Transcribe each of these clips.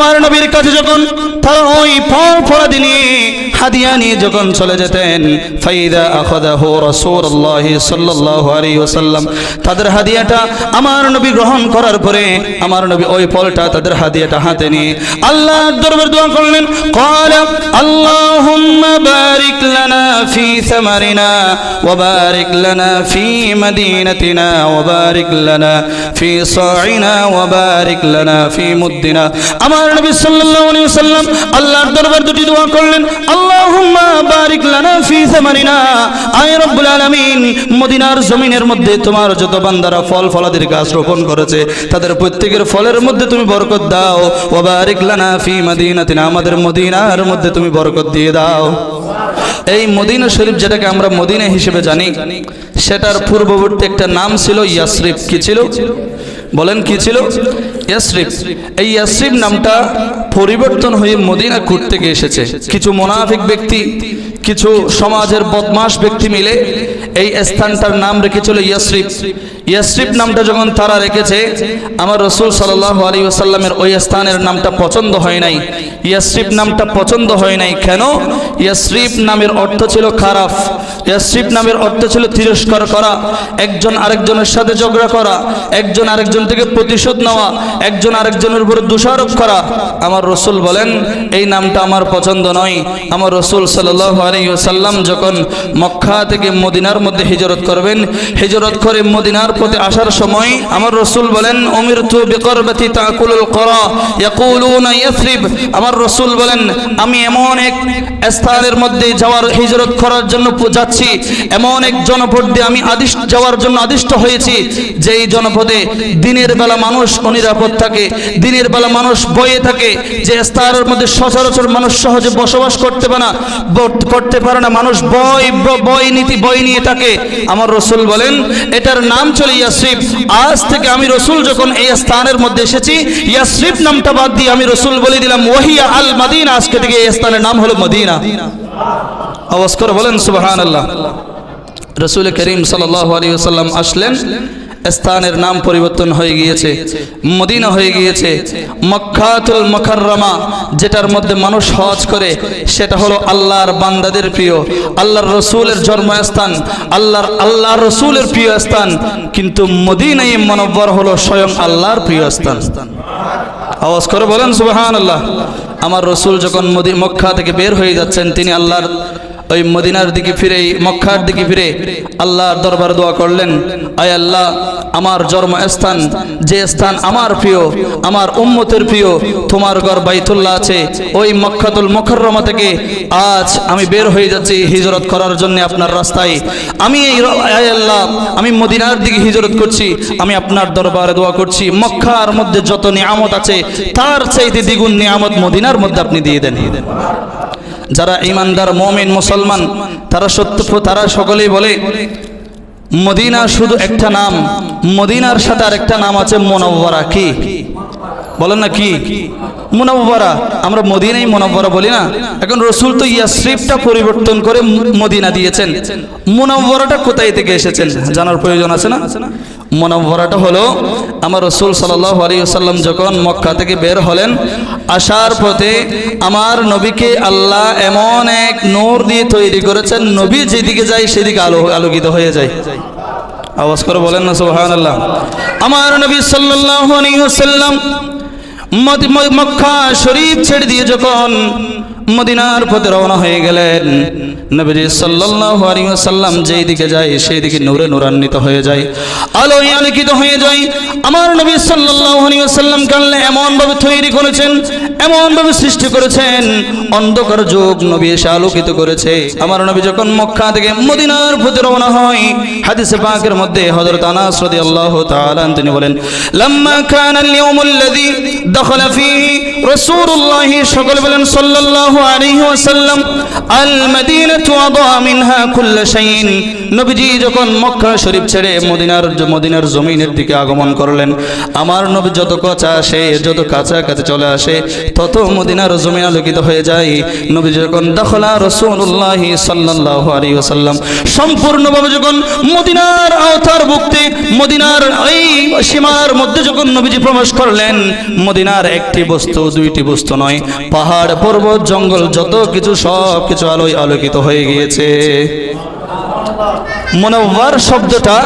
আমার নবীর কাছে যখন তারা ওই ফল ফোড়া নিয়ে হাদিয়া নিয়ে যখন চলে যেতেন, ফাইদা আখাদাহু রাসূলুল্লাহ সাল্লাল্লাহু আলাইহি ওয়াসাল্লাম, তাদের হাদিয়াটা আমার নবী গ্রহণ করার পরে আমার নবী ওই ফলটা তাদের হাদিয়াটা হাতে নিয়ে আল্লাহ দরবারে দোয়া করলেন। ক্বালা, আল্লাহুম্মা বারিক লানা ফি সামারিনা ওয়া বারিক লানা ফি মাদিনাতিনা ওয়া বারিক লানা ফি সাইনা ওয়া বারিক লানা আমার নবী সাল্লাল্লাহু আলাইহি ওয়াসাল্লাম আল্লাহর দরবার দুটি দোয়া করলেন, আল্লাহুম্মা বারিক লানা ফি সামারিনা আয় আলামিন, মদিনার জমিনের মধ্যে তোমার যত বান্দারা ফল ফলাদির গাছ রোপণ করেছে, তাদের প্রত্যেকের ফলের মধ্যে তুমি বরকত দাও। ওয়া বারিক লানা ফি মাদিনাতিনা, আমাদের মদিনার মধ্যে তুমি বরকত দিয়ে দাও। এই মদিনা শরীফ যেটাকে আমরা মদিনা হিসেবে জানি, সেটার পূর্ববর্তী একটা নাম ছিল ইয়াসরিফ। কি ছিল? বলেন কি ছিল? ইয়াসরিফ। এই ইয়াসরিফ নামটা পরিবর্তন হয়ে মদিনা ঘুরতে গিয়ে এসেছে। কিছু মোনাফিক ব্যক্তি, কিছু সমাজের বদমাস ব্যক্তি মিলে এই স্থানটার নাম রেখেছিল ইয়াসরিফ। ইয়াসরিফ নামটা যখন তারা রেখেছে, আমার রসুল সাল্লাহ আলী ওসাল্লামের ওই স্থানের নামটা পছন্দ হয় নাই। ইয়াসরিফ নামটা পছন্দ হয় নাই। কেন? ইয়াসরিফ নামের অর্থ ছিল খারাপ। ইয়াসরিফ নামের অর্থ ছিল তিরস্কার করা। একজন আরেকজনের সাথে ঝগড়া করা, একজন আরেকজন থেকে প্রতিশোধ নেওয়া, একজন আরেকজনের উপরে দোষারোপ করা। আমার রসুল বলেন, এই নামটা আমার পছন্দ নয়। আমার রসুল সাল্লাহ আলাইসাল্লাম যখন মক্কা থেকে মদিনার মধ্যে হিজরত করবেন, হিজরত করে মদিনার পথে আসার সময় আমার রসুল বলেন অমির তু বিকরবাতি তাকুলুল করা। ইয়াকুলুনা ইয়াসরিব। আমার রসুল বলেন, আমি এমন এক স্থানের মধ্যে যাওয়ার হিজরত করার জন্য যাচ্ছি। এমন এক জনপদ দিয়ে আমি আদিষ্ট, যাওয়ার জন্য আদিষ্ট হয়েছি, যেই জনপদে দিনের বেলা মানুষ অনিরাপদ থাকে, দিনের বেলা মানুষ বয়ে থাকে, যে স্থানের মধ্যে সচরাচর মানুষ সহজে বসবাস করতে পারে না করতে পারে না। মানুষ বয় বয় নীতি বই নিয়ে থাকে। আমার রসুল বলেন, এটার নাম চলে আজ থেকে আমি রসুল যখন এই স্থানের মধ্যে এসেছি, ইয়াসরিফ নামটা বাদ দিয়ে আমি রসুল বলে দিলাম ওয়াহিয়া আল মাদিনা আজকে থেকে এই স্থানের নাম হলো মদিনা। আওয়াজ করে বলেন সুবাহান আল্লাহ রসুল করিম সাল্লাহ আলী আসলেন। স্থানের নাম পরিবর্তন হয়ে গিয়েছে, মদিনা হয়ে গিয়েছে, মক্কাতুল মকররমা, যেটার মধ্যে মানুষ হজ করে, সেটা হলো আল্লাহর বান্দাদের প্রিয়, আল্লাহর রসুলের জন্মস্থান, আল্লাহর আল্লাহর রসুলের প্রিয় স্থান, কিন্তু মদিনাই মনব্বর হলো স্বয়ং আল্লাহর প্রিয় স্থান। আওয়াজ করে বলেন সুবাহান আল্লাহ আমার রসুল যখন মক্কা থেকে বের হয়ে যাচ্ছেন, তিনি আল্লাহর ওই মদিনার দিকে ফিরে, মক্কার দিকে ফিরে আল্লাহর দরবার দোয়া করলেন, আয় আল্লাহ, আমার জন্মস্থান, যে স্থান আমার প্রিয়, আমার উম্মতের প্রিয়, তোমার ঘর বাইতুল্লাহ আছে, ওই মক্কাতুল মুকররমা থেকে আজ আমি বের হয়ে যাচ্ছি হিজরত করার জন্য আপনার রাস্তায়। আমি এই আয় আল্লাহ, আমি মদিনার দিকে হিজরত করছি, আমি আপনার দরবারে দোয়া করছি। মক্কার মধ্যে যত নিয়ামত আছে, তার চাইতে দ্বিগুণ নিয়ামত মদিনার মধ্যে আপনি দিয়ে দেন। যারা ইমানদার মমিন মুসলমান, তারা সত্য তারা সকলেই বলে, মদিনা শুধু একটা নাম, মদিনার সাথে আরেকটা নাম আছে মনোবরা কি? বলেন না কি? মুনব্বরা, আমরা মদিনাই মুনব্বরা বলি না? এখন রসুল তো ইয়াসরিফটা পরিবর্তন করে মদিনা দিয়েছেন। মুনব্বরাটা কোথায় থেকে এসেছেন? জানার প্রয়োজন আছে না? মুনব্বরাটা হলো, আমার রসুল সাল্লাহ আলাইসাল্লাম যখন মক্কা থেকে বের হলেন, আসার পথে আমার নবীকে আল্লাহ এমন এক নূর দিয়ে তৈরি করেছেন, নবী যেদিকে যায় সেদিকে আলো, আলোকিত হয়ে যায়। আওয়াজ করে বলেন না সুবহান আল্লাহ আমার নবী সাল্লাল্লাহু আলাইহি ওয়াসাল্লাম মদ- ম- মক্কা শরীফ ছেড়ে দিয়ে যখন মদিনার পথে রওনা হয়ে গেলেন, নবীজি সাল্লাল্লাহু আলাইহি ওয়াসাল্লাম যেই দিকে যায় সেই দিকে নূরে নূরান্বিত হয়ে যায়, আলোয় আলোকিত হয়ে যায়। আমার নবী সাল্লাল্লাহু আলাইহি ওয়াসাল্লাম কাল্লে এমন ভাবে তৈরি করেছেন এমন ভাবে সৃষ্টি করেছেন, অন্ধকার যুগ নবী এসে আলোকিত করেছে। আমার নবী যখন মক্কা থেকে মদিনার প্রতি রওনা হয়, হাদিসে পাকের মধ্যে হযরত আনাস রাদিয়াল্লাহু তাআলা তিনি বলেন, লাম্মা কানা আল-ইয়াউমুল্লাযী দখলা ফীহি রাসূলুল্লাহি, সকল বলেন, সাল্লাল্লাহু আলাইহি ওয়াসাল্লাম, আল মাদিনাতু আদা মিনহা কুল্লা শাইইন, নবীজি যখন মক্কা শরীফ ছেড়ে মদিনার মদিনার জমিনের দিকে আগমন করলেন, আমার নবী যত কাছে আসে, যত কাছাকাছি চলে আসে তত মদিনার জমিন আলোকিত হয়ে যায়। নবী যখন দখলা রসুল্লাহ সাল্লাহ আলী ওসাল্লাম সম্পূর্ণভাবে যখন মদিনার আওতার ভুক্তি, মদিনার এই সীমার মধ্যে যখন নবীজি প্রবেশ করলেন, মদিনার একটি বস্তু, দুইটি বস্তু নয়, পাহাড়, পর্বত, জঙ্গল, যত কিছু সব কিছু আলোয় আলোকিত হয়ে গিয়েছে। মনোবার শব্দটা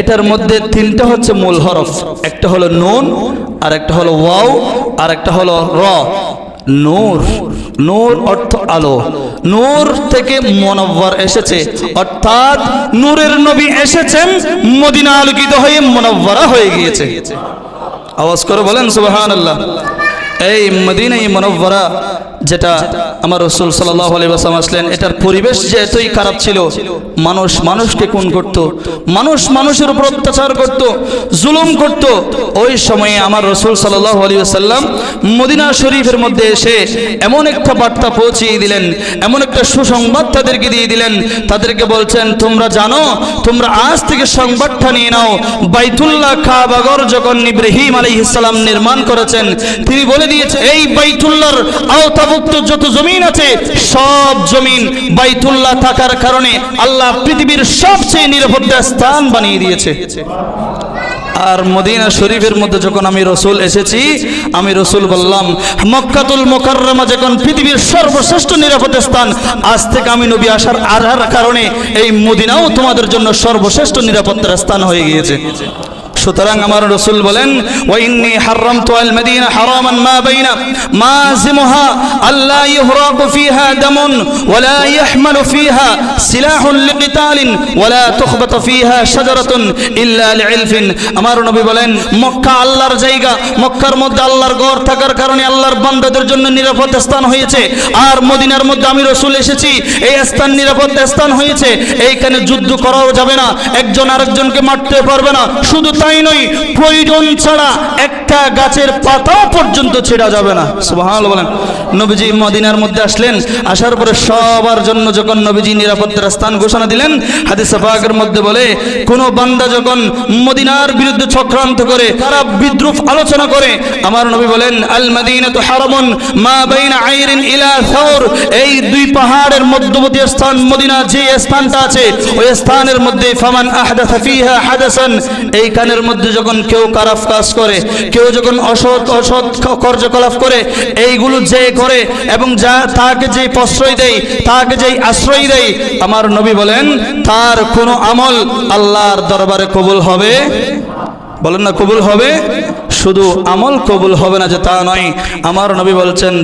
এটার মধ্যে তিনটা হচ্ছে মূল হরফ। একটা হলো নুন আর একটা হলো ওয়াও আর একটা হলো র। নূর নূর অর্থ আলো। নূর থেকে মনব্বর এসেছে, অর্থাৎ নূরের নবী এসেছেন, মদিনা আলোকিত হয়ে মনব্বরা হয়ে গিয়েছে। আওয়াজ করে বলেন সুবাহান আল্লাহ এই মদিনাই মনব্বরা যেটা আমার রসুল আলাইসালাম আসলেন, এটার পরিবেশ যে এতই খারাপ ছিল, মানুষ মানুষকে খুন করত, মানুষ মানুষের উপর অত্যাচার করত, জুলুম করত। ওই সময়ে আমার রসুল আলিয়াল্লাম মদিনা শরীফের মধ্যে এসে এমন একটা বার্তা পৌঁছিয়ে দিলেন, এমন একটা সুসংবাদ তাদেরকে দিয়ে দিলেন। তাদেরকে বলছেন, তোমরা জানো, তোমরা আজ থেকে সংবাদটা নিয়ে নাও। বাইতুল্লাহ খাবাগর যখন ইব্রাহিম আলী ইসলাম নির্মাণ করেছেন, তিনি বলে দিয়েছে এই বাইতুল্লাহর আওতাভুক্ত যত জমিন আছে, সব জমিন বাইতুল্লাহ থাকার কারণে আল্লাহ পৃথিবীর সবচেয়ে নিরাপত্তা স্থান বানিয়ে দিয়েছে। আর মদিনা শরীফের মধ্যে যখন আমি রসুল এসেছি, আমি রসুল বললাম, মক্কাতুল মোকাররমা যখন পৃথিবীর সর্বশ্রেষ্ঠ নিরাপদ স্থান, আজ থেকে আমি নবী আসার আধার কারণে এই মদিনাও তোমাদের জন্য সর্বশ্রেষ্ঠ নিরাপত্তার স্থান হয়ে গিয়েছে। সুতরাং আমার রসুল বলেন, ওয়াইন্নি হারামতু আল মদিনা হারামান মা বাইনা মাযিমুহা আল্লা ইহরাকু ফিহা দামুন, ওয়ালা ইয়াহমালু ফিহা সিলাহুন লিকিতালিন, ওয়ালা তুখবাতু ফিহা শাজারাতুন ইল্লা লিইলফিন। আমার নবী বলেন, মক্কা আল্লাহর জায়গা, মক্কার মধ্যে আল্লাহর ঘর থাকার কারণে আল্লাহর বান্দাদের জন্য নিরাপদ স্থান হয়েছে। আর মদিনার মধ্যে আমি রসুল এসেছি, এই স্থান নিরাপদ স্থান হয়েছে। এইখানে যুদ্ধ করাও যাবে না, একজন আরেকজনকে মারতে পারবে না, শুধু তাই নয় প্রয়োজন ছাড়া একটা গাছের পাতাও পর্যন্ত ছেড়া যাবে না। সুবহানাল্লাহ বলেন। নবীজি মদিনার মধ্যে আসলেন, আসার পরে সবার জন্য যখন নবীজি নিরাপত্তার স্থান ঘোষণা দিলেন, হাদিসে পাকের মধ্যে বলে, কোন বান্দা যখন মদিনার বিরুদ্ধে চক্রান্ত করে, তারা বিদ্রুপ আলোচনা করে, আমার নবী বলেন আল মাদিনাতু হারামুন মা বাইনা আইরিন ইলা থাউর এই দুই পাহাড়ের মধ্যবর্তী স্থান মদিনা যে স্থানটা আছে, ওই স্থানের মধ্যে ফামান আহদাথা ফিহা হাদাসান। এইখানের মধ্যে যখন কেউ খারাপ কাজ করে, কেউ যখন অসৎ অসৎ কার্যকলাপ করে, এইগুলো যে করে এবং যা তাকে যে প্রশ্রয় দেয়, তাকে যেই আশ্রয় দেয়, আমার নবী বলেন, তার কোনো আমল আল্লাহর দরবারে কবুল হবে? বলেন না, কবুল হবে? শুধু আমল কবুল হবে না যে তা নয়। আমার নবী বলছেন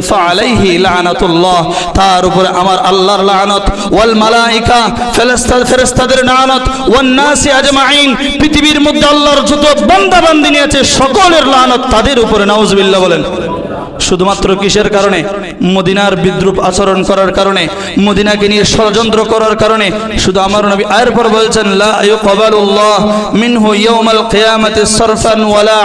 তার উপরে আমার আল্লাহর ওয়াল নাসি পৃথিবীর মধ্যে আল্লাহর যত বান্দা বান্দিনী আছে, সকলের লানত তাদের উপরে, নাউজুবিল্লাহ বলেন। শুধুমাত্র কিসের কারণে? মদিনার বিদ্রুপ আচরণ করার কারণে, মদিনাকে নিয়ে ষড়যন্ত্র করার কারণে। শুধু আমার নবী আয়ের পর বলছেন, লা ইউকবালুল্লাহ মিনহু ইয়াউমাল কিয়ামাতি সারফান ওয়ালা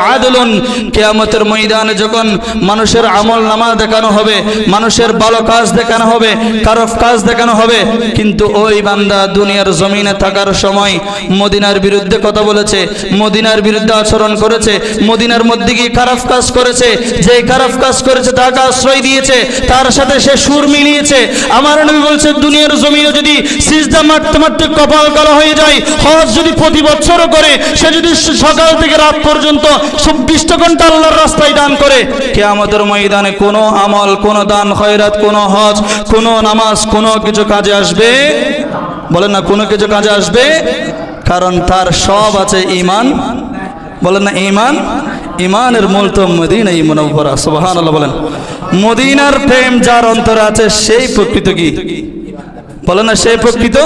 ময়দানে যখন মানুষের আমল নামা দেখানো হবে, মানুষের ভালো কাজ দেখানো হবে, খারাপ কাজ দেখানো হবে, কিন্তু ওই বান্দা দুনিয়ার জমিনে থাকার সময় মদিনার বিরুদ্ধে কথা বলেছে, মদিনার বিরুদ্ধে আচরণ করেছে, মদিনার মধ্যে গিয়ে খারাপ কাজ করেছে যে খারাপ কাজ করেছে, তাকে আশ্রয় দিয়েছে, তার সাথে সে সুর মিলিয়েছে। আমার নবী বলছে, দুনিয়ার জমিনে যদি সিজদা মারতে মারতে কপাল কালো হয়ে যায়, হজ যদি প্রতি বছরও করে, সে যদি সকাল থেকে রাত পর্যন্ত চব্বিশটা ঘণ্টা আল্লাহর রাস্তায় দান করে কে আমাদের ময়দানে কোনো আমল, কোনো দান, খয়রাত, কোনো হজ, কোনো নামাজ, কোনো কিছু কাজে আসবে? বলেন না, কোনো কিছু কাজে আসবে? কারণ তার সব আছে ইমান। বলেন না, ইমান? ইমানের মূল তো মদিনাই মনোবরা সুবাহান আল্লাহ বলেন। মদিনার প্রেম যার অন্তর আছে, সেই প্রকৃত কি? বলে না, সেই প্রকৃত?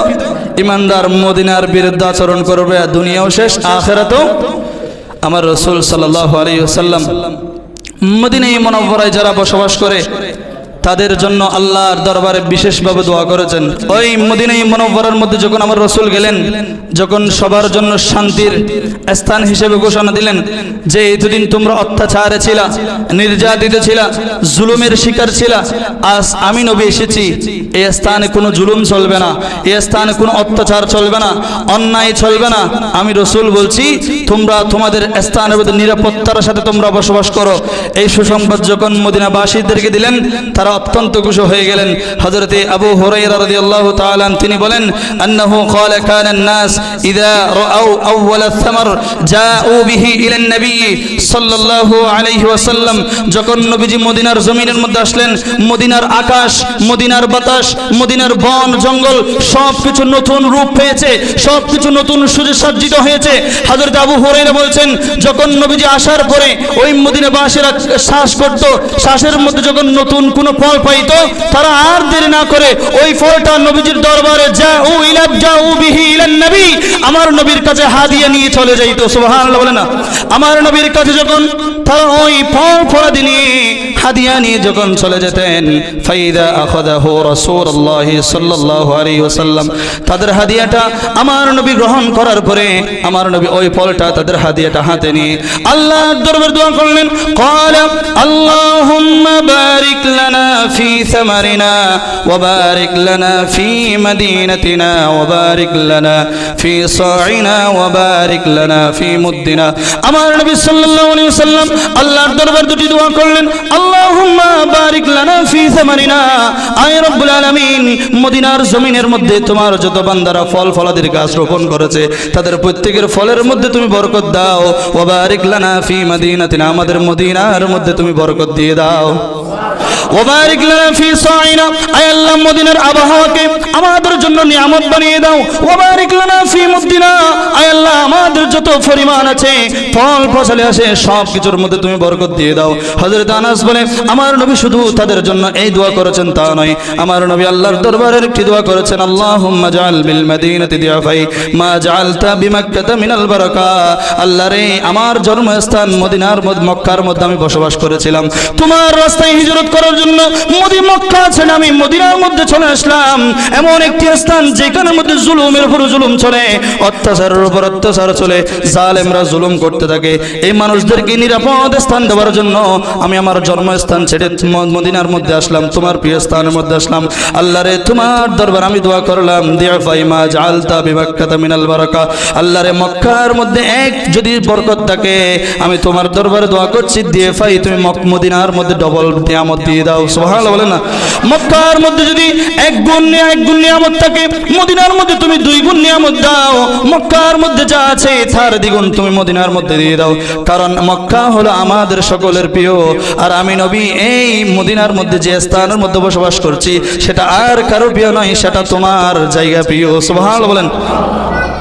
ইমানদার মদিনার বিরুদ্ধে আচরণ করবে দুনিয়াও শেষ, আখেরাতেও? আমার রসুল সাল্লাহ আলী সাল্লাম মদিনাই মনোবরায় যারা বসবাস করে তাদের জন্য আল্লাহর দরবারে বিশেষভাবে দোয়া করেছেন। ওই মদিনাই মনোবরের মধ্যে যখন আমার রসুল গেলেন, যখন সবার জন্য শান্তির স্থান হিসেবে ঘোষণা দিলেন যে এতদিন তোমরা অত্যাচারে ছিলা, নির্যাতিত ছিলা, জুলুমের শিকার ছিলা, আজ আমি নবী এসেছি। এই স্থানে কোনো জুলুম চলবে না এই স্থানে কোনো অত্যাচার চলবে না, অন্যায় চলবে না। আমি রসুল বলছি, তোমরা তোমাদের স্থানের মধ্যে নিরাপত্তার সাথে তোমরা বসবাস করো। এই সুসংবাদ যখন মদিনাবাসীদেরকে দিলেন, তারা অত্যন্ত খুশি হয়ে গেলেন হযরতে আবু হুরায়রা রাদিয়াল্লাহু তাআলা তিনি বলেন আন্নাহু قال كان الناس اذا راوا اول الثمر جاءوا به الى النبي صلى الله عليه وسلم যখন নবীজি মদিনার জমিনের মধ্যে আসলেন মদিনার আকাশ মদিনার বাতাস মদিনার বন জঙ্গল সবকিছু নতুন রূপ পেয়েছে সবকিছু নতুন সুসজ্জিত হয়েছে হযরত আবু হুরায়রা বলছেন যখন নবীজি আসার পরে ওই মদিনাবাসীরা শ্বাস করত শ্বাসের মধ্যে যখন নতুন কোনো ফল পাইতো, তারা আর দেরি না করে ওই ফলটা নবীজির দরবারে যা ও ইলাব যা ও বিহি ইলান নবী, আমার নবীর কাছে হাদিয়া নিয়ে চলে যাইতো, সুবহানাল্লাহ বলে না। আমার নবীর কাছে যখন তারা ওই ফল ফলাদি নিয়ে হাদিয়া নিয়ে যখন চলে যেতেন, ফাইদা আখাদাহু রাসূলুল্লাহ সাল্লাল্লাহু আলাইহি ওয়াসাল্লাম, তাদের হাদিয়াটা আমার নবী গ্রহণ করার পরে, আমার নবী ওই পলটা তাদের হাদিয়াটা হাতে নিয়ে আল্লাহর দরবারে দোয়া করলেন, ক্বালা, আল্লাহুম্মা বারিক লানা ফি সামারিনা, ওয়া বারিক লানা ফি মাদিনাতিনা, ওয়া বারিক লানা ফি সাইনা, ওয়া বারিক লানা ফি মুদ্দিনা। আমার নবী সাল্লাল্লাহু আলাইহি ওয়াসাল্লাম আল্লাহর দরবারে দুটি দোয়া করলেন, আল্লাহ মদিনার জমিনের মধ্যে তোমার যত বান্দারা ফল ফলাদের গাছ রোপণ করেছে, তাদের প্রত্যেকের ফলের মধ্যে তুমি বরকত দাও। ওয়া বারিক লানা ফি মাদিনাতিনা, আমাদের মদিনার মধ্যে তুমি বরকত দিয়ে দাও। ওবারিক লানা ফি সাইনা আয় আল্লাহ মদিনার আবহাওয়াকে আমাদের জন্য নিয়ামত বানিয়ে দাও। ওবারিক লানা ফি মুদ্দিনা আয় আল্লাহ আমাদের যত পরিমাণ আছে, ফল ফসলে আসে সব কিছুর মধ্যে তুমি বরকত দিয়ে দাও। হযরত আনাস বলে, আমার নবী শুধু তাদের জন্য এই দোয়া করেছেন তা নয়। আমার নবী আল্লাহর দরবারের একটি দোয়া করেছেন, আল্লাহুম্মা জাআল বিল মাদিনাতি দিয়াফাই, মা জাআলতা বিমাক্কাতা মিনাল বারাকা। আল্লাহ রে, আমার জন্মস্থান মদিনার মক্কার মধ্যে আমি বসবাস করেছিলাম। তোমার রাস্তায় হিজরত করার জন্য মদি মক্কা আমি মদিনার মধ্যে চলে আসলাম। এমন একটি স্থান মধ্যে জুলুমের উপর জুলুম চলে, অত্যাচারের উপর অত্যাচার চলে, জালেমরা জুলুম করতে থাকে। এই মানুষদেরকে নিরাপদ স্থান দেওয়ার জন্য আমি আমার জন্মস্থান ছেড়ে মদিনার মধ্যে আসলাম, তোমার প্রিয় স্থানের মধ্যে আসলাম। আল্লাহ রে, তোমার দরবার আমি দোয়া করলাম দিয়া ফাইমা জালতা মিনাল বারাকা। আল্লাহ রে, মক্কার মধ্যে এক যদি বরকত থাকে, আমি তোমার দরবারে দোয়া করছি দিয়ে ফাই তুমি মদিনার মধ্যে ডবল দিয়ে দাও, সুবহানাল্লাহ বলে না। মক্কার মধ্যে যদি এক গুণ এক গুণ নিয়ামত থাকে, মদিনার মধ্যে তুমি দুই গুণ নিয়ামত দাও, মক্কার মধ্যে যা আছে তার দ্বিগুণ তুমি মদিনার মধ্যে দিয়ে দাও। কারণ মক্কা হলো আমাদের সকলের প্রিয়, আর আমি নবী এই মদিনার মধ্যে যে স্থানের মধ্যে বসবাস করছি, সেটা আর কারও প্রিয় নয়, সেটা তোমার জায়গা প্রিয়, সুবহানাল্লাহ বলেন।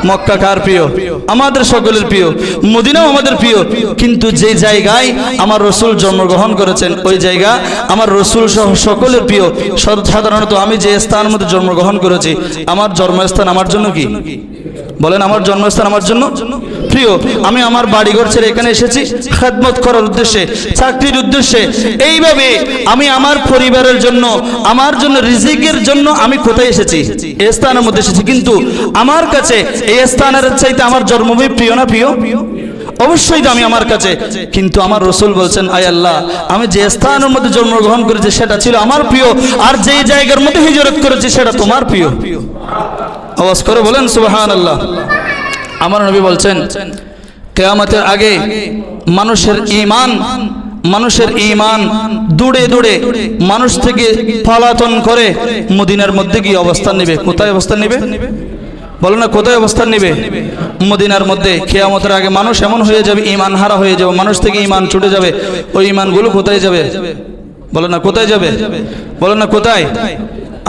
মক্কা কার প্রিয়? আমাদের সকলের প্রিয়। মদিনাও আমাদের প্রিয়। কিন্তু যে জায়গায় আমার রসুল জন্মগ্রহণ করেছেন, ওই জায়গা আমার রসুল সহ সকলের প্রিয়। সাধারণত আমি যে স্থানের মধ্যে জন্মগ্রহণ করেছি, আমার জন্মস্থান আমার জন্য কি? বলেন, আমার জন্মস্থান আমার জন্য? প্রিয়, আমি আমার বাড়িঘর ছেড়ে এখানে এসেছি। খেদমত করার উদ্দেশ্যে, চাকরির উদ্দেশ্যে। এইভাবে আমি আমার পরিবারের জন্য, আমার জন্য, রিজিকের জন্য আমি কোথায় এসেছি? এই স্থানের মধ্যে এসেছি। কিন্তু আমার কাছে এই স্থানের চাইতে আমার জন্মভূমি প্রিয় না প্রিয়? অবশ্যই দামি আমার কাছে। কিন্তু আমার রসুল বলছেন, আয় আল্লাহ, আমি যে স্থানের মধ্যে জন্মগ্রহণ করেছি সেটা ছিল আমার প্রিয়, আর যেই জায়গার মধ্যে হিজরত করেছি সেটা তোমার প্রিয়। আওয়াজ করে বলেন সুবাহান আল্লাহ আমার নবী বলছেন, কেয়ামতের আগে মানুষের ইমান মানুষের ইমান দূরে দূরে মানুষ থেকে পালাতন করে মদিনার মধ্যে কি অবস্থান নেবে। কোথায় অবস্থান নেবে? বলো না, কোথায় অবস্থান নেবে? মদিনার মধ্যে। কেয়ামতের আগে মানুষ এমন হয়ে যাবে ইমান হারা হয়ে যাবে, মানুষ থেকে ইমান ছুটে যাবে। ওই ইমানগুলো কোথায় যাবে? বলো না, কোথায় যাবে? বলো না, কোথায়?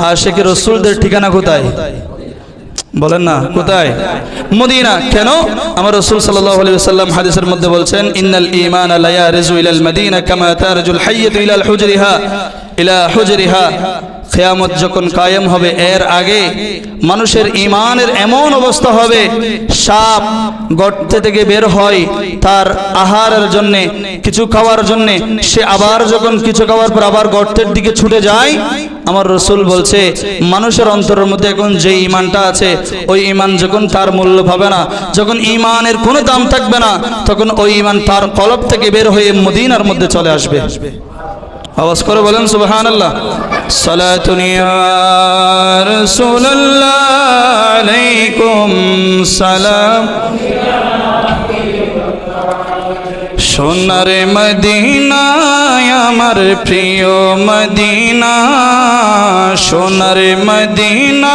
আর সে কি রসুলদের ঠিকানা কোথায়? বলেন না। কোথায়? মদিনা। কেন? আমার রাসূল সাল্লাল্লাহু আলাইহি ওয়াসাল্লাম হাদিসের মধ্যে বলছেন ইন্নাল ঈমান লা ইয়ারজু ইলাল মাদিনা কামা তারজুল হাইয়াতু ইলা হুজরিহা। ইলা হুজরিহা। খেয়ামত যখন কায়েম হবে এর আগে মানুষের ইমানের এমন অবস্থা হবে সাপ গর্তে থেকে বের হয় তার আহারের জন্যে কিছু খাওয়ার জন্যে সে আবার যখন কিছু খাওয়ার পর আবার গর্তের দিকে ছুটে যায় আমার রসুল বলছে, মানুষের অন্তরের মধ্যে এখন যে ইমানটা আছে, ওই ইমান যখন তার মূল্য পাবে না, যখন ইমানের কোনো দাম থাকবে না, তখন ওই ইমান তার কলব থেকে বের হয়ে মদিনার মধ্যে চলে আসবে। আওয়াজ করে বলেন সুবহান আল্লাহ সালাতুন রাসূলুল্লাহ আলাইকুম সালাম। সোনার মদিনায় আমার প্রিয় মদিনা সোনার মদিনা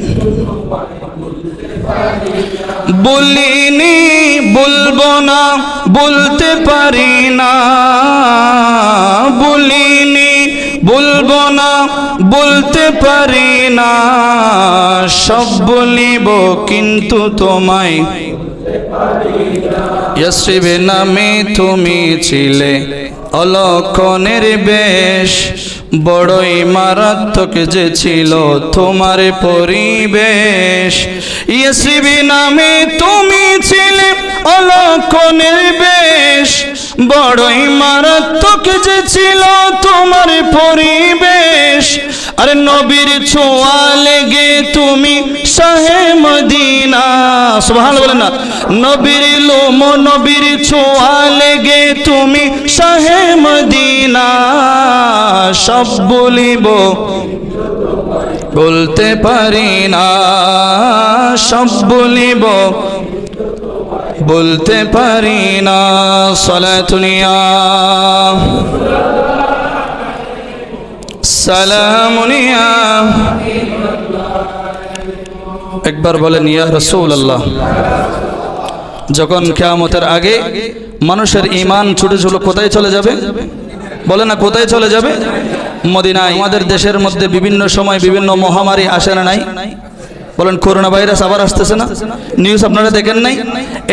বলিনি বলব না বলতে পারি না। বলিনি বলব না, বলতে পারি না, সব বলিব কিন্তু তোমায়। ইয়সরিবে নামে তুমি ছিলে, অলক্ষণের বেশ, বড়ই মারাত্মক যে ছিল তোমার পরিবেশ। ইয়সরিবে নামে তুমি ছিলে, অলক্ষণের বেশ বড়ই মারাত্মক যে ছিল তোমার পরিবেশ। আরে নবীর ছোঁয়া লেগে তুমি শাহে মদিনা। সুবহান বলেন না। নবীর লোম নবীর ছোঁয়া লেগে তুমি শাহে মদিনা। সব বলিব বলতে পারি না। সব বলিব বলতে পারি না সলাতুনিয়া সালামুনিয়া একবার বলেন, ইয়া আল্লাহ যখন কেয়ামতের আগে মানুষের ইমান ছুটে ছুটে কোথায় চলে যাবে? বলে না, কোথায় চলে যাবে? মদিনায়। আমাদের দেশের মধ্যে বিভিন্ন সময় বিভিন্ন মহামারী আসে না নাই? বলেন করোনা ভাইরাস আবার আসতেছে না। নিউজ আপনারা দেখেন নাই?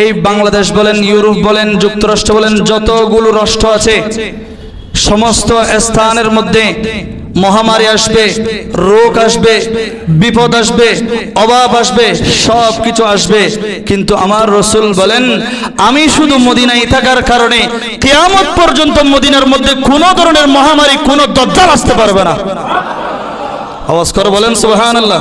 এই বাংলাদেশ বলেন, ইউরোপ বলেন, যুক্তরাষ্ট্র বলেন, যতগুলো রাষ্ট্র আছে, সমস্ত স্থানের মধ্যে মহামারী আসবে, রোগ আসবে, বিপদ আসবে, অভাব আসবে সব কিছু আসবে। কিন্তু আমার রসুল বলেন, আমি শুধু মদিনায় থাকার কারণে কেয়ামত পর্যন্ত মদিনার মধ্যে কোনো ধরনের মহামারী, কোনো দজ্জাল আসতে পারবে না। আওয়াজ করে বলেন সুবহান আল্লাহ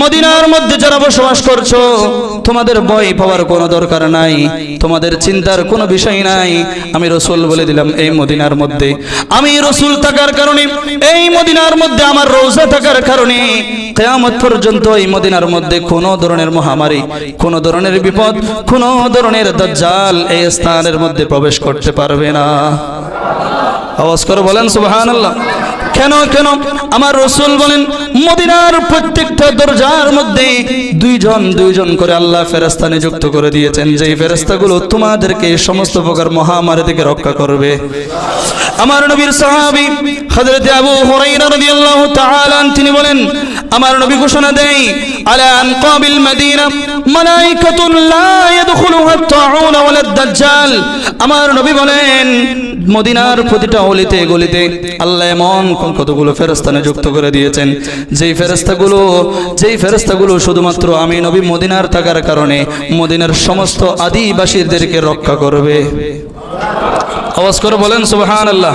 মদিনার মধ্যে যারা বসবাস করছ, তোমাদের ভয় পাওয়ার কোনো দরকার নাই, তোমাদের চিন্তার কোনো বিষয় নাই। আমি রসুল বলে দিলাম, এই মদিনার মধ্যে। আমি রসুল থাকার কারণে, এই মদিনার মধ্যে আমার রোজা থাকার কারণে, কেয়ামত পর্যন্ত এই মদিনার মধ্যে কোনো ধরনের মহামারী, কোনো ধরনের বিপদ, কোনো ধরনের দজ্জাল এই স্থানের মধ্যে প্রবেশ করতে পারবে না। আওয়াজ করে বলেন সুবহান আল্লাহ কেন কেন? আমার রসুল বলেন, মদিনার প্রত্যেকটা দরজার মধ্যে দুইজন দুইজন করে আল্লাহ ফেরেস্তা নিযুক্ত করে দিয়েছেন। যেই ফেরেস্তাগুলো তোমাদেরকে সমস্ত প্রকার মহামারী থেকে রক্ষা করবে। আমার নবীর সাহাবী হযরত আবু হুরায়রা রাদিয়াল্লাহু তাআলা তিনি বলেন, আমার নবী ঘোষণা দেয়, আলা আনকাবিল মদিনা মালাইকাতুন লা ইয়াদখুলুহা আত-তাউন ওয়ালা দাজ্জাল আমার নবী বলেন মদিনার প্রতিটা অলিতে গলিতে আল্লাহ এমন কতগুলো ফেরেস্তা যুক্ত করে দিয়েছেন। যেই ফেরেস্তাগুলো যেই ফেরেস্তাগুলো শুধুমাত্র আমি নবী মদিনার থাকার কারণে মদিনার সমস্ত আদিবাসীদেরকে রক্ষা করবে। আওয়াজ করে বলেন সুবহান আল্লাহ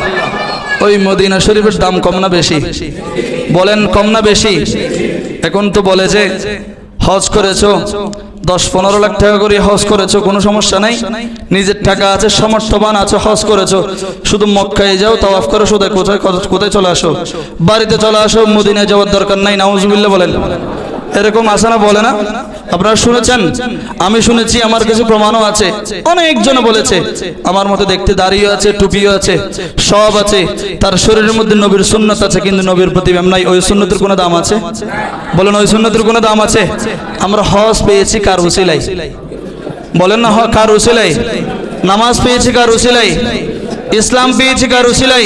ওই মদিনা শরীফের দাম কম না বেশি? বলেন, কম না বেশি? এখন তো বলে যে, হজ করেছ দশ পনেরো লাখ টাকা করে হজ করেছ, কোনো সমস্যা নাই। নিজের টাকা আছে, সমর্থবান আছে, হজ করেছ। শুধু মক্কায় যাও, তাওয়াফ করো শুধু কোথায় কোথায় চলে আসো? বাড়িতে চলে আসো, মদিনায় যাওয়ার দরকার নাই নাউজবিল্লা বলেন। এরকম আসে না বলে না? আপনারা শুনেছেন? আমি শুনেছি, আমার কাছে প্রমাণও আছে। অনেকজন বলেছে। আমার মতো দেখতে দাঁড়িয়ে আছে, টুপিও আছে, সব আছে। তার শরীরের মধ্যে নবীর সুন্নত আছে, কিন্তু নবীর প্রতি নাই। ওই সুন্নতের কোনো দাম আছে? বলেন, ওই সুন্নতের কোনো দাম আছে? আমরা হজ পেয়েছি কার উসিলাই বলেন না হ- কার উসিলাই নামাজ পেয়েছি কার উসিলাই ইসলাম পেয়েছি কার উসিলাই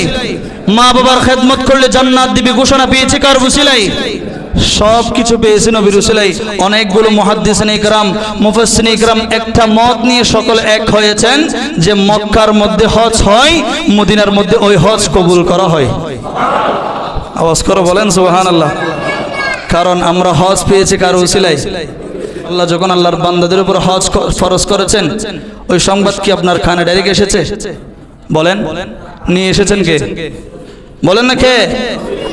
মা বাবার খেদমত করলে জান্নাত দিবি ঘোষণা পেয়েছি কার উসিলাই সব কিছু পেয়েছে নবীর উসিলাই অনেকগুলো মহাদ্দিসিন ইকরাম, মুফাসসিন ইকরাম একটা মত নিয়ে সকল এক হয়েছেন যে মক্কার মধ্যে হজ হয়, মদিনার মধ্যে ওই হজ কবুল করা হয়। আওয়াজ করে বলেন, সুবহানাল্লাহ। কারণ আমরা হজ পেয়েছি কার উসিলাই আল্লাহ যখন আল্লাহর বান্দাদের উপর হজ ফরজ করেছেন, ওই সংবাদ কি আপনার খানে ডাইরেক্ট এসেছে? বলেন, নিয়ে এসেছেন কে? বলেন না কে?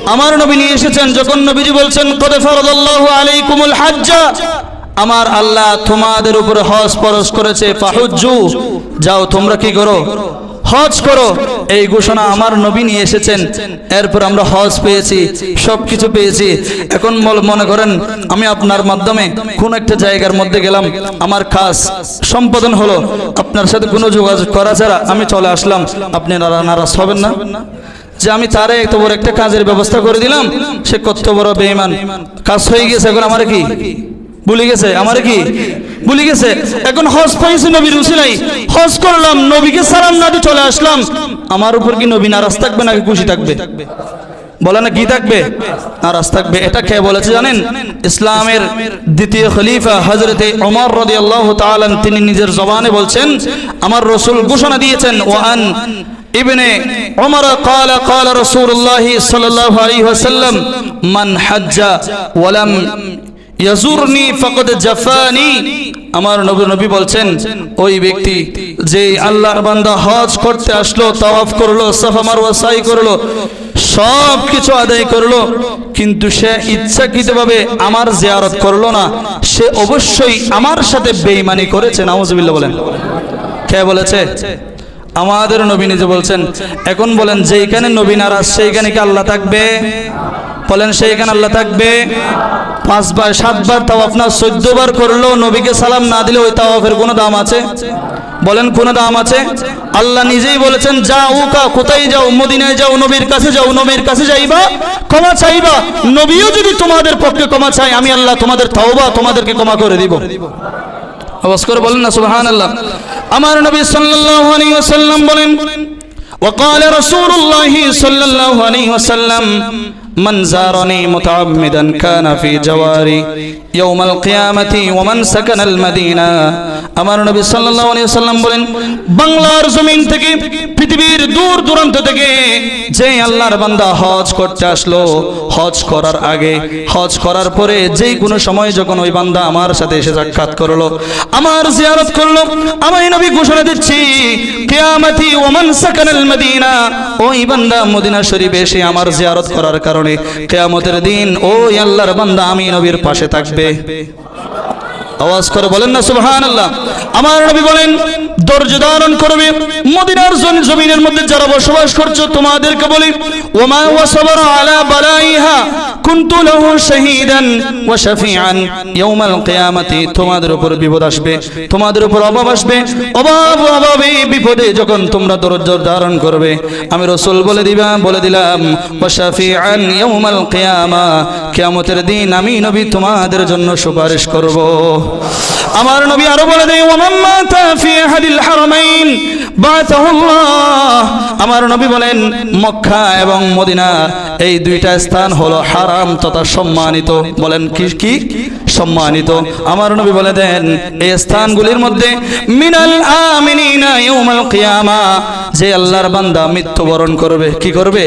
আমার নবী নিয়ে এসেছেন, যখন নবীজি বলছেন, কদ ফরদাল্লাহু আলাইকুমুল হাজ্জা আমার আল্লাহ তোমাদের উপরে হজ ফরজ করেছে। ফাহুজ্জু, যাও তোমরা কি করো? হজ করো। এই ঘোষণা আমার নবী নিয়ে এসেছেন। এরপর আমরা হজ পেয়েছি সব কিছু পেয়েছি। এখন মনে করেন, আমি আপনার মাধ্যমে কোন একটা জায়গার মধ্যে গেলাম। আমার কাজ সম্পাদন হলো। আপনার সাথে কোনো যোগাযোগ করা ছাড়া আমি চলে আসলাম। আপনি নারা- নারাজ হবেন না? যে আমি তারে এত বড় একটা কাজের ব্যবস্থা করে দিলাম, সে কত বড় বেঈমান। কাজ হয়ে গেছে এখন আমার কি? ভুলে গেছে? আমার কি? ভুলে গেছে? এখন হজ পাইছি নবীর উসিলাই হজ করলাম, নবীকে সালাম না দিয়ে চলে আসলাম। আমার উপর কি নবী নারাজ থাকবে নাকি খুশি থাকবে? বলে না, কি থাকবে? নারাজ থাকবে। এটা কে বলেছে জানেন? ইসলামের দ্বিতীয় খলিফা হজরতে ওমর রাদিয়াল্লাহু তাআলা তিনি নিজের জবানে বলছেন, আমার রসুল ঘোষণা দিয়েছেন, ওয়ান ইবনে ওমর قال قال رسول الله صلى الله عليه وسلم من حج ولم ইয়াজুরনি ফাকাদ জাফানি আমার নবী নবী বলছেন ওই ব্যক্তি যে আল্লাহর বান্দা হজ করতে আসলো তাওয়াফ করলো সাফা মারওয়া সাই করলো সব কিছু আদায় করলো কিন্তু সে ইচ্ছাকৃতভাবে আমার জিয়ারত করলো না সে অবশ্যই আমার সাথে বেঈমানি করেছে নাউজুবিল্লাহ বলেন কে বলেছে আমাদের নবী নিজে বলছেন, এখন বলেন, যেইখানে নবী নারাজ, সেইখানে কি আল্লাহ থাকবে? বলেন, সেইখানে আল্লাহ থাকবে। পাঁচবার, সাতবার তাও আপনার চোদ্দ বার করলেও নবীকে সালাম না দিলে ওই তাওয়াফের কোনো দাম আছে? বলেন, কোনো দাম আছে? আল্লাহ নিজেই বলেছেন যাও কা কোথায় যাও? মদিনায় যাও, নবীর কাছে যাও, নবীর কাছে যাইবা, ক্ষমা চাইবা। নবীও যদি তোমাদের পক্ষে ক্ষমা চাই আমি আল্লাহ তোমাদের তাওবা তোমাদেরকে ক্ষমা করে দিব। আওয়াজ করে বলেন না, সুবহানাল্লাহ। আমার নবী সাল্লাল্লাহু আলাইহি ওয়াসাল্লাম বলেন وقال رسول الله صلى الله عليه وسلم من زارني متعمدا كان في جواري يوم القيامة ومن سكن المدينة আমার নবী সাল্লাল্লাহু আলাইহি ওয়াসাল্লাম বলেন বাংলার জমিন থেকে পৃথিবীর দূর দূরান্ত থেকে যে আল্লাহর বান্দা হজ করতে আসলো হজ করার আগে হজ করার পরে যে কোনো সময় যখন ওই বান্দা আমার সাথে এসে সাক্ষাৎ করলো আমার জিয়ারত করলো আমি নবী ঘোষণা দিচ্ছি কিয়ামতি ওমান সাকানাল মদিনা ওই বান্দা মদিনা শরীফে এসে আমার জিয়ারত করার কারণে কিয়ামতের দিন ওই আল্লাহর বান্দা আমি নবীর পাশে থাকবে। আওয়াজ করে বলেন না সুবহান আল্লাহ আমার নবী বলেন ধৈর্য ধারণ করবে। মদিনার জন- জমিনের মধ্যে যারা বসবাস করছ, তোমাদেরকে বলি, ওমা ওয়াসাবার আলা বালাইহা কুনতু লাহু শাহীদান ওয়া শাফিআন ইয়াউমাল কিয়ামাতি। তোমাদের উপর বিপদ আসবে, তোমাদের উপর অভাব আসবে। অভাব, অভাবে, বিপদে যখন তোমরা ধৈর্য ধারণ করবে। আমি রাসূল বলে দিবা, বলে দিলাম, ওয়া শাফিআন ইয়াউমাল কিয়ামা। কিয়ামতের দিন আমি নবী তোমাদের জন্য সুপারিশ করব। আমার নবী আরও বলে দেয় আমার নবী বলেন, মক্কা এবং মদিনা, এই দুইটা স্থান হলো হারাম তথা সম্মানিত। বলেন, কি কি? সম্মানিত? আমার নবী বলে দেন এই স্থানগুলির মধ্যে, মিনাল আমিনিনা ইয়াউমাল কিয়ামা, যে আল্লাহর বান্দা মৃত্যুবরণ করবে, কি করবে?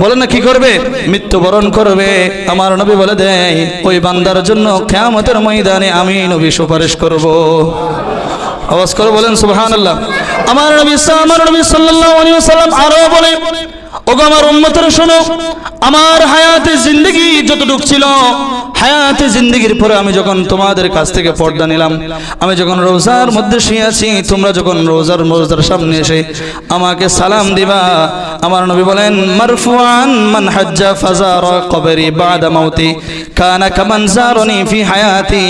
বলেন না কি করবে? মৃত্যুবরণ করবে। আমার নবী বলে দেয়, ওই বান্দার জন্য কেয়ামতের ময়দানে আমি নবী সুপারিশ করব। আওয়াজ করে বলেন, সুবহানাল্লাহ। আমার নবী আমার নবী সাল্লাম আরও বলে, ওগো আমার উম্মতের শোনো, আমার হায়াতে জিন্দগি যতটুক ছিল হায়াতে জিন্দগির পরে আমি যখন তোমাদের কাছ থেকে পর্দা নিলাম, আমি যখন রোজার মধ্যে শুয়ে আছি, তোমরা যখন রোজার রোজার সামনে এসে আমাকে সালাম দিবা, আমার নবী বলেন, মারফুআন মান হাজ্জা ফাজারা কবরি বাদা মাউতি, কানা কামান জারনি ফি হায়াতি।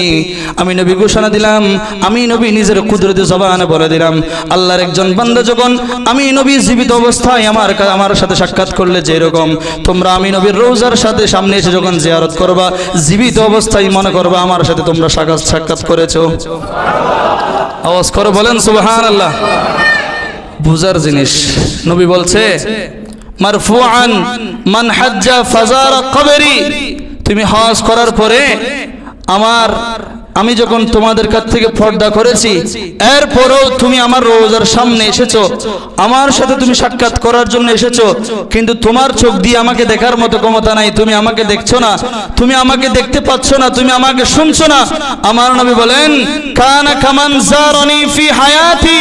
আমি নবী ঘোষণা দিলাম, আমি নবী নিজের কুদরতি জবানে বলে দিলাম। আল্লাহর একজন বান্দা যখন আমি নবী জীবিত অবস্থায় আমার আমার সাথে সাক্ষাৎ করলে যেরকম, তোমরা আমি নবীর রোজার সাথে সামনে এসে যখন জিয়ারত করবা জীবিত অবস্থায় মনে করবা, আমার সাথে তোমরা সাক্ষাৎ সাক্ষাৎ করেছ। আওয়াজ করে বলেন সুবহান আল্লাহ বুজার জিনিস, নবী বলছে, মারফুআন মান হাজ্জা ফাজারা কবরি। তুমি হজ করার পরে আমার আমি যখন তোমাদের কাছ থেকে পর্দা করেছি, এরপরেও তুমি আমার রোজার সামনে এসেছ। আমার সাথে তুমি সাক্ষাৎ করার জন্য এসেছ। কিন্তু তোমার চোখ দিয়ে আমাকে দেখার মতো ক্ষমতা নাই। তুমি আমাকে দেখছ না। তুমি আমাকে দেখতে পাচ্ছ না। তুমি আমাকে শুনছো না। আমার নবী বলেন, কানা কামান জারনি ফি হায়াতি।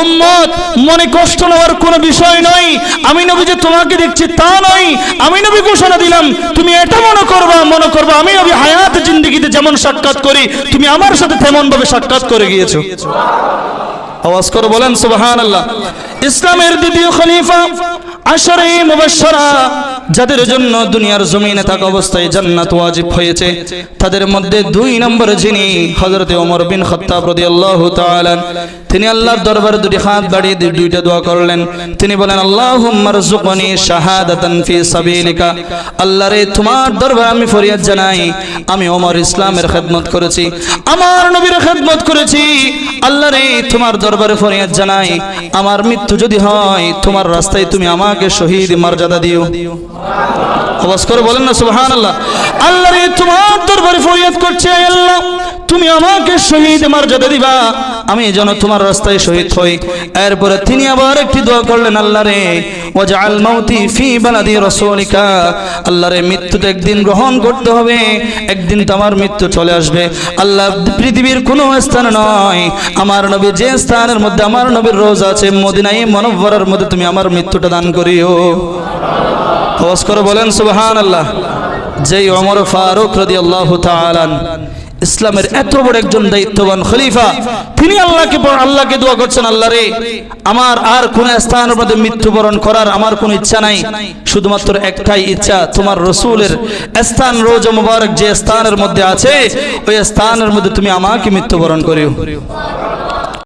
উম্মত, মনে কষ্ট নেওয়ার কোনো বিষয় নয়। আমি নবী যে তোমাকে দেখছি তা নয়। আমি নবী ঘোষণা দিলাম, তুমি এটা মনে করবা মনে করবা। আমি নবী হায়াত জিন্দগিতে যেমন সাক্ষাৎ করি তুমি আমার সাথে তেমন ভাবে সাক্ষাৎ করে গিয়েছো। আওয়াজ করে বলেন সুবহান আল্লাহ ইসলামের দ্বিতীয় খলিফা আশরে মুবাশশারা, যাদের জন্য দুনিয়ার জমিনে থাকা অবস্থায় জান্নাত ওয়াজিব হয়েছে, তাদের মধ্যে দুই নম্বর যিনি হযরতে ওমর বিন খাত্তাব রাদিয়াল্লাহু তাআলা তিনি আল্লাহর দরবারে দুটি হাত বাড়িয়ে দুই- দুইটা দোয়া করলেন। তিনি বলেন, আল্লাহুম্মা রযুকনি শাহাদাতান ফি সাবিলিকা। আল্লাহ রে তোমার দরবারে আমি ফরিয়াদ জানাই, আমি ওমর ইসলামের খেদমত করেছি, আমার নবীর খেদমত করেছি। আল্লাহ রে তোমার দরবারে ফরিয়াদ জানাই, আমার মৃত্যু যদি হয়, তোমার রাস্তায় তুমি আমাকে শহীদ মর্যাদা দিও। আওয়াজ করে বলেন না সুবহান আল্লাহ আল্লাহ রে তোমার দরবারে ফরিয়াদ তুমি আমাকে শহীদ মর্যাদা দিবা। আমি যেন তোমার রাস্তায় শহীদ হই। এরপরে তিনি আবার একটি দোয়া করলেন, আল্লাহ রে, ওয়াজআল মাউতি ফি বালাদি রাসূলিকা। আল্লাহ রে মৃত্যু তো একদিন গ্রহণ করতে হবে। একদিন তো আমার মৃত্যু চলে আসবে। আল্লাহ, পৃথিবীর কোনো স্থান নয়। আমার নবী যে স্থানের মধ্যে আমার নবীর রোজ আছে, মদিনায় মনব্বরের মধ্যে তুমি আমার মৃত্যুটা দান করিও। আওয়াজ করে বলেন সুবহান আল্লাহ যেই ওমর ফারুক রাদিয়াল্লাহু তাআলা ইসলামের এত বড় একজন দায়িত্ববান খলিফা, তিনি আল্লাহকে আল্লাহকে দোয়া করছেন, আল্লাহ রে, আমার আর কোন স্থানের মধ্যে মৃত্যুবরণ করার আমার কোনো ইচ্ছা নাই। শুধুমাত্র একটাই ইচ্ছা, তোমার রসুলের স্থান রোজ মুবারক যে স্থানের মধ্যে আছে, ওই স্থানের মধ্যে তুমি আমাকে মৃত্যুবরণ করিও।